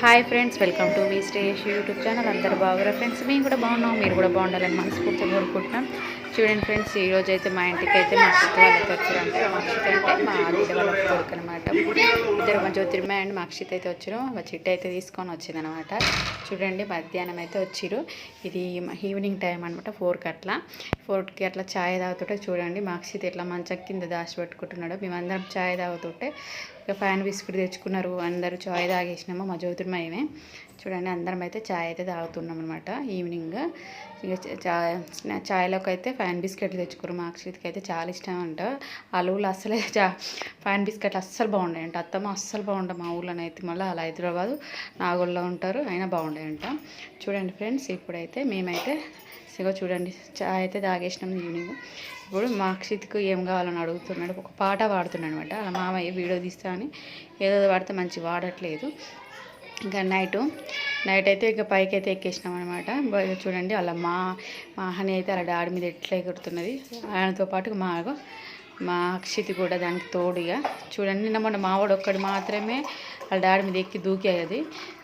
Hi friends welcome to మీ స్టేష్ YouTube channel. అందరు బాగురా ఫ్రెండ్స్? మేము కూడా బాగున్నాం మీరు కూడా బాగుండాలని మనస్ఫూర్తిగా కోరుకుంటున్నాం. చూడండి ఫ్రెండ్స్ ఈరోజు అయితే మా ఇంటికి అయితే మా అక్షిత వాళ్ళకి వచ్చారంటే మా అక్షిత అంటే మా ఆడిడ వాళ్ళకి కొడుకు అనమాట ఇద్దరు మా జ్యోతిర్మ అండ్ మా అక్షిత అయితే వచ్చారు. మా చిట్టు అయితే తీసుకొని వచ్చింది అనమాట చూడండి మధ్యాహ్నం అయితే వచ్చిరు. ఇది ఈవినింగ్ టైం అనమాట ఫోర్కి అట్లా. ఫోర్కి అట్లా ఛాయ్ తాగుతుంటే చూడండి మాక్షిత్ ఇట్లా మంచం కింద దాచి పెట్టుకుంటున్నాడు. మేమందరం ఛాయ్ తాగుతుంటే ఇక ఫ్యాన్ బిస్కెట్ తెచ్చుకున్నారు అందరూ చాయ్ తాగేసినాము మా జ్యోతిర్మయమే చూడండి అందరం అయితే చాయ్ అయితే తాగుతున్నాం అనమాట ఈవినింగ్. ఇక చాయ్ చాయ్లోకి అయితే ఫ్యాన్ బిస్కెట్లు తెచ్చుకోరు మా అక్షిత్కి అయితే చాలా ఇష్టం అంట. అలువులు అస్సలే చా ఫ్యాన్ బిస్కెట్లు అస్సలు బాగుంటాయంట అత్తమ్మ అస్సలు బాగుంటాయి మా ఊళ్ళోనే అయితే మళ్ళీ అలా హైదరాబాదు నాగోల్లో ఉంటారు అయినా బాగుంటాయంట చూడండి ఫ్రెండ్స్ ఇప్పుడైతే మేమైతే ఇగో చూడండి. చాయ్ అయితే తాగేసినాం ఈవినింగ్. ఇప్పుడు మాక్షిత్కు ఏం కావాలని అడుగుతున్నాడు. ఒక పాట పాడుతున్నాడు అనమాట అలా మామయ్య వీడియో తీస్తా అని. ఏదో పాడితే మంచి వాడట్లేదు ఇంకా నైట్ నైట్ అయితే ఇంకా పైకి అయితే ఎక్కేసినాం అనమాట చూడండి అలా మా మా హని అయితే అలా డాడీ మీద ఎట్లా ఎగురుతున్నది. ఆయనతో పాటు మా మా అక్షితి కూడా దానికి తోడుగా చూడండి నిన్న మొన్న మావాడు ఒక్కడు మాత్రమే వాళ్ళ డాడీ మీద ఎక్కి దూకేది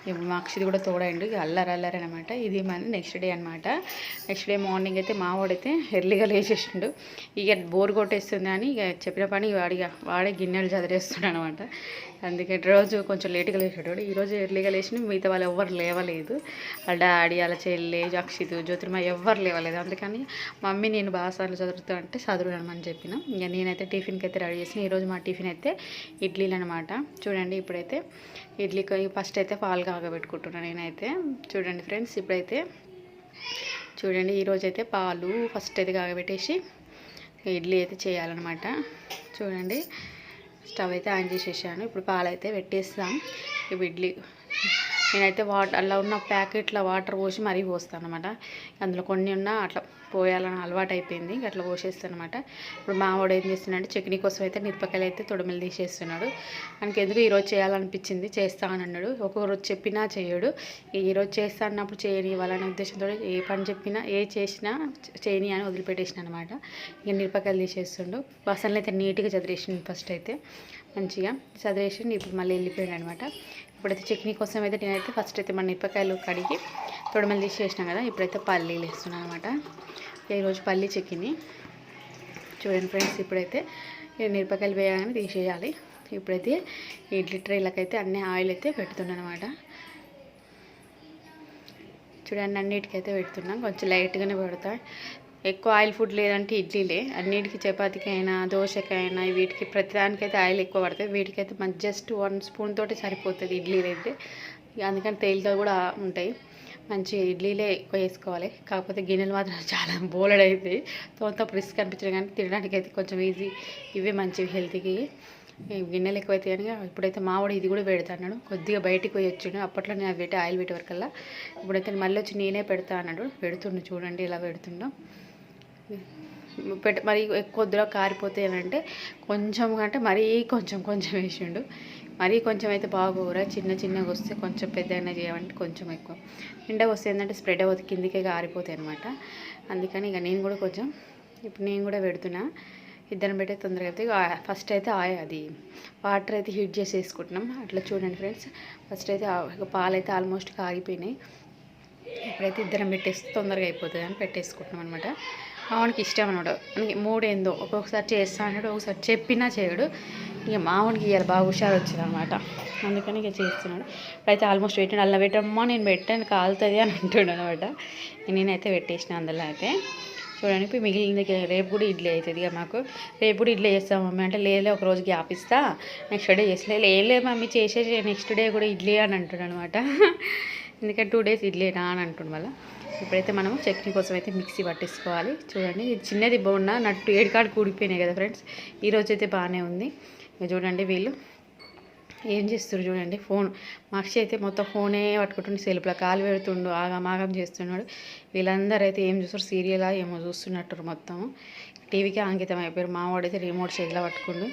ఇప్పుడు మా అక్షితి కూడా తోడండి అల్లరి అల్లరి అనమాట ఇది మన నెక్స్ట్ డే అనమాట నెక్స్ట్ డే మార్నింగ్ అయితే మావాడైతే ఎర్లీగా లేచేసిండు. ఇక బోర్ కొట్టేస్తుంది అని ఇక చెప్పిన పని వాడిగా వాడే గిన్నెలు చదివేస్తున్నాడు అనమాట అందుకే రోజు కొంచెం లేట్గా లేచేటోడు. ఈరోజు ఎర్లీగా లేచిన మిగతా వాళ్ళు ఎవ్వరు లేవలేదు. వాళ్ళ డాడీ వాళ్ళ చెల్లి అక్షిత్ జ్యోతిర్మ ఎవ్వరు లేవలేదు. అందుకని మమ్మీ నేను బాగా సార్లు చదువుతా అంటే చదువునమని చెప్పిన. ఇంకా నేనైతే టిఫిన్కి అయితే రెడీ చేసిన. ఈరోజు మా టిఫిన్ అయితే ఇడ్లీలు అనమాట చూడండి ఇప్పుడైతే ఇడ్లీకి ఫస్ట్ అయితే పాలు కాగబెట్టుకుంటున్నాను నేనైతే. చూడండి ఫ్రెండ్స్ ఇప్పుడైతే చూడండి ఈరోజు అయితే పాలు ఫస్ట్ అయితే కాగబెట్టేసి ఇడ్లీ అయితే చేయాలన్నమాట. చూడండి స్టవ్ అయితే ఆన్ చేసేసాను. ఇప్పుడు పాలు అయితే పెట్టేస్తాం. ఇప్పుడు ఇడ్లీ. నేనైతే వాటర్ అలా ఉన్న ప్యాకెట్ల వాటర్ పోసి మరీ పోస్తాను అనమాట అందులో కొన్ని ఉన్నా అట్లా పోయాలని అలవాటు అయిపోయింది అట్లా పోసేస్తాను అనమాట ఇప్పుడు మావాడు ఏం చేస్తున్నాడు చట్నీ కోసం అయితే మిరపకాయలు అయితే తొడమిలు తీసేస్తున్నాడు. మనకి ఎందుకు ఈరోజు చేయాలనిపించింది చేస్తా అని అన్నాడు. ఒక్కొక్క రోజు చెప్పినా చేయడు. ఈరోజు చేస్తా అన్నప్పుడు చేయని ఇవ్వాలనే ఉద్దేశంతో ఏ పని చెప్పినా ఏ చేసినా చేయని అని వదిలిపెట్టేసిన అనమాట ఇక మిరపకాయలు తీసేస్తుండు. బసన్లు అయితే నీట్గా చదివేసింది ఫస్ట్ అయితే. మంచిగా చదివేసి ఇప్పుడు మళ్ళీ వెళ్ళిపోయాడు అనమాట ఇప్పుడైతే చట్నీ కోసం అయితే నేనైతే ఫస్ట్ అయితే మన మిరపకాయలు కడిగి తొడమలు తీసేసినాం కదా ఇప్పుడైతే పల్లీలు వేస్తున్నాను అనమాట ఈరోజు పల్లీ చట్నీ. చూడండి ఫ్రెండ్స్ ఇప్పుడైతే మిరపకాయలు వేయగానే తీసేయాలి. ఇప్పుడైతే ఇడ్లీ ట్రైలకైతే అన్ని ఆయిల్ అయితే పెడుతున్నాను అనమాట చూడండి అన్నిటికైతే పెడుతున్నాం కొంచెం లైట్గానే పెడతా. ఎక్కువ ఆయిల్ ఫుడ్ లేదంటే ఇడ్లీలే. అన్నిటికీ అయినా దోశకైనా వీటికి ప్రతిదానికైతే ఆయిల్ ఎక్కువ పడుతుంది వీటికైతే మన జస్ట్ వన్ స్పూన్ తోటి సరిపోతుంది ఇడ్లీలు అయితే అందుకని తేలితో కూడా ఉంటాయి. మంచి ఇడ్లీలే ఎక్కువ వేసుకోవాలి. కాకపోతే గిన్నెలు మాత్రం చాలా బోలెడ్ అవుతాయి తోంత రిస్క్ అనిపించడం కానీ తినడానికి అయితే కొంచెం ఈజీ. ఇవే మంచివి హెల్త్కి. గిన్నెలు ఎక్కువైతే కనుక ఇప్పుడైతే మావాడు ఇది కూడా పెడతాడు కొద్దిగా బయటికి పోయి వచ్చిండు. అప్పట్లో నేను అవి పెట్టి ఆయిల్ పెట్టే వరకల్లా ఇప్పుడైతే మళ్ళీ వచ్చి నేనే పెడతా అన్నాడు. పెడుతుండు చూడండి ఇలా పెడుతుండో. పెట్ట మరి ఎక్కువ కారిపోతే అంటే కొంచెం అంటే మరీ కొంచెం కొంచెం వేసిండు. మరీ కొంచెం అయితే బాగోరా చిన్న చిన్నగా వస్తే కొంచెం పెద్దగా చేయమంటే కొంచెం ఎక్కువ. నిండా వస్తే ఏంటంటే స్ప్రెడ్ అవుతుంది కిందికే కారిపోతాయి అనమాట అందుకని ఇక నేను కూడా కొంచెం ఇప్పుడు నేను కూడా పెడుతున్నా. ఇద్దరం పెట్టే తొందరగా అయితే ఫస్ట్ అయితే అది వాటర్ అయితే హీట్ చేసి వేసుకుంటున్నాం అట్లా చూడండి ఫ్రెండ్స్. ఫస్ట్ అయితే పాలు అయితే ఆల్మోస్ట్ కాగిపోయినాయి ఇప్పుడైతే ఇద్దరం పెట్టేస్తే తొందరగా అయిపోతుంది అని పెట్టేసుకుంటున్నాం అనమాట మావానికి ఇష్టం అన్నాడు అందుకే మూడేందో ఒక్కొక్కసారి చేస్తా అన్నాడు ఒకసారి చెప్పినా చేయడు. ఇక మావానికి ఇవాళ బాగా హుషారు వచ్చింది అనమాట అందుకని ఇక చేస్తున్నాడు. ఇప్పుడైతే ఆల్మోస్ట్ పెట్టాను అలా పెట్టమ్మా నేను పెట్టాను కాలుతుంది అని అంటున్నాడు అనమాట. నేనైతే పెట్టేసిన అందులో అయితే. చూడండి ఇప్పుడు మిగిలింది రేపు కూడా ఇడ్లీ అవుతుంది ఇక మాకు. రేపు కూడా ఇడ్లీ చేస్తాం మమ్మీ అంటే లేలే ఒక రోజు గ్యాప్ ఇస్తా. నెక్స్ట్ డే చేసలే లేలే మమ్మీ చేసే నెక్స్ట్ డే కూడా ఇడ్లీ అని అంటున్నాడు అనమాట. ఎందుకంటే టూ డేస్ ఇడ్లీనా అని అంటుండు మళ్ళీ. ఇప్పుడైతే మనము చట్నీ కోసం అయితే మిక్సీ పట్టేసుకోవాలి. చూడండి చిన్నది బాగున్నా నట్టు ఏడికాడు కూడిపోయినాయి కదా ఫ్రెండ్స్. ఈరోజు అయితే బాగానే ఉంది. చూడండి వీళ్ళు ఏం చేస్తారు చూడండి ఫోన్. మక్షి అయితే మొత్తం ఫోనే పట్టుకుంటుండే సెల్ఫ్లో కాలు పెడుతుండు ఆగం ఆగం చేస్తున్నాడు. వీళ్ళందరూ అయితే ఏం చూస్తారు సీరియలా ఏమో చూస్తున్నట్టు మొత్తం టీవీకి అంకితం అయిపోయారు. మావాడైతే రిమోట్ చేతిలో పట్టుకుండు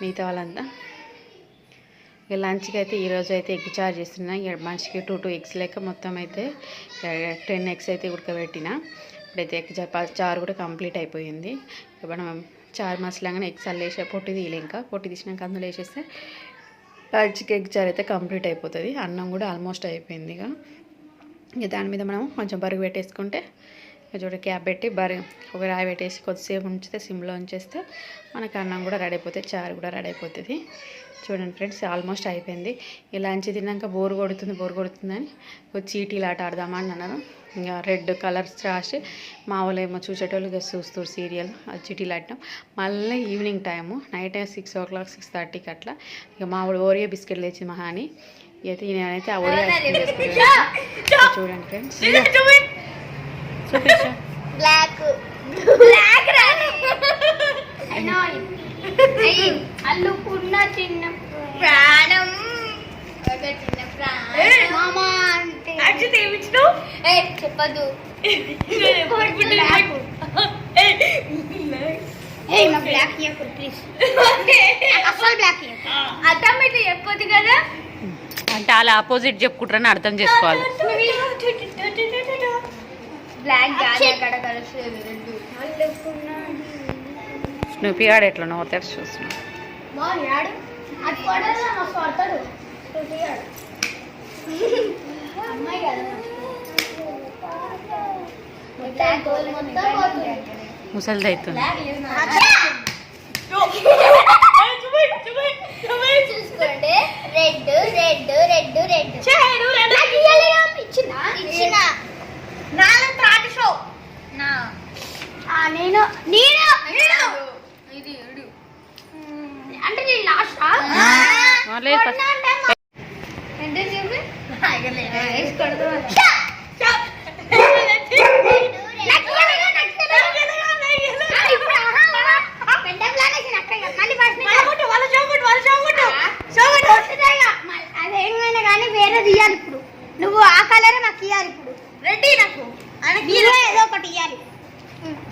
మిగతా వాళ్ళంతా. ఇక లంచ్కి అయితే ఈరోజు అయితే ఎగ్ చార్జ్ చేస్తున్నా. మంచికి మనిషికి టూ టూ ఎగ్స్ లెక్క మొత్తం అయితే టెన్ ఎగ్స్ అయితే ఉడకబెట్టిన. ఇప్పుడైతే ఎగ్ చారు కూడా కంప్లీట్ అయిపోయింది. మనం చారు మసలాగానే ఎగ్స్ అల్లేసే పొట్టి తీయలే ఇంకా. పొట్టి తీసినాక అందులో వేసేస్తే చికెన్ చారు అయితే కంప్లీట్ అయిపోతుంది. అన్నం కూడా ఆల్మోస్ట్ అయిపోయింది ఇక. ఇక దాని మీద మనం కొంచెం బరుగు పెట్టేసుకుంటే చూడ క్యాప్ పెట్టి బరి ఒక రాయి పెట్టేసి కొద్దిసేపు ఉంచితే సిమ్లో ఉంచేస్తే మనకు అన్నం కూడా రెడీ అయిపోతుంది చారు కూడా రెడీ అయిపోతుంది. చూడండి ఫ్రెండ్స్ ఆల్మోస్ట్ అయిపోయింది. ఈ లంచ్ తిన్నాక బోర్ కొడుతుంది బోర్ కొడుతుందని ఒక చీటీలు ఆట ఆడదామని అన్నారు. ఇంకా రెడ్ కలర్స్ రాసి మా వాళ్ళు ఏమో చూసేటోళ్ళు చూస్తారు సీరియల్ అది చీటీలు ఆడటం మళ్ళీ evening time night six o'clock six థర్టీకి అట్లా ఇక మా వాడు ఓరియో బిస్కెట్లు తెచ్చి మహా అని అయితే నేనైతే ఆ ఓరియో ఐస్ క్రీమ్ చేసుకున్నాను. చూడండి ఫ్రెండ్స్. చూపించు. బ్లాక్. బ్లాక్ రాని అల్లుకున్న చిన్న ప్రాణం. ఒక చిన్న ప్రాణం. మామా అంటే. ఏ చెప్పదు ఏ బ్లాక్ ఇయ్యకు ప్లీజ్ అసలు బ్లాక్ ఇయ్యకు అర్థమైతే చెప్పొద్దు కదా. అంటే అలా ఆపోజిట్ చెప్పుకుంటారని అర్థం చేసుకోవాలి. బ్లాక్ గాని అక్కడ కలుస్తుంది రెండు స్నూపీ గాడు ఎట్లా తెరిచి చూస్తున్నాడు ముసలిది అవుతుంది చూసుకోండి. రెడ్ రెడ్ రెడ్ నేను నేను ఇది అంటే నేను లాస్ట్. ఎంత అదేమైనా కానీ వేరే తీయాలి ఇప్పుడు నువ్వు ఆ కలర్ నాకు ఇవ్వాలి ఇప్పుడు రెడ్డి నాకు ఏదో ఒకటి ఇవ్వాలి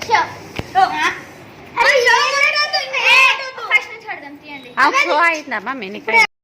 ఫస్ట్ આ છો આ રીતના મમ્મી નીકળે